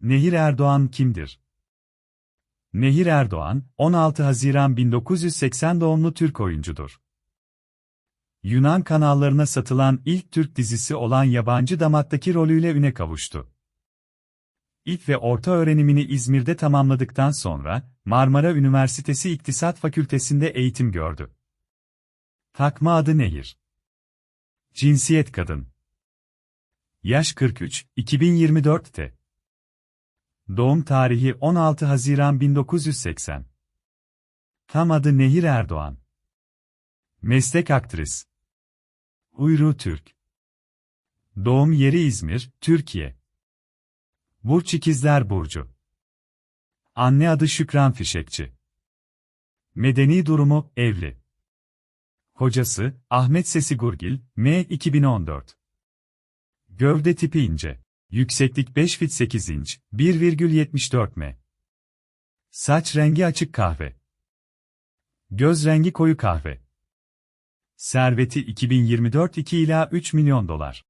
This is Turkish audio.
Nehir Erdoğan kimdir? Nehir Erdoğan, 16 Haziran 1980 doğumlu Türk oyuncudur. Yunan kanallarına satılan ilk Türk dizisi olan Yabancı Damat'taki rolüyle üne kavuştu. İlk ve orta öğrenimini İzmir'de tamamladıktan sonra, Marmara Üniversitesi İktisat Fakültesinde eğitim gördü. Takma adı Nehir. Cinsiyet kadın. Yaş 43, 2024'te. Doğum tarihi 16 Haziran 1980. Tam adı Nehir Erdoğan. Meslek aktris. Uyru Türk. Doğum yeri İzmir, Türkiye. Burç İkizler Burcu. Anne adı Şükran Fişekçi. Medeni durumu, evli. Hocası, Ahmet Sesi Gurgil, M. 2014. Gövde tipi ince. Yükseklik 5 fit 8 inç, 1,74 m. Saç rengi açık kahve. Göz rengi koyu kahve. Serveti 2024 2 ila 3 milyon dolar.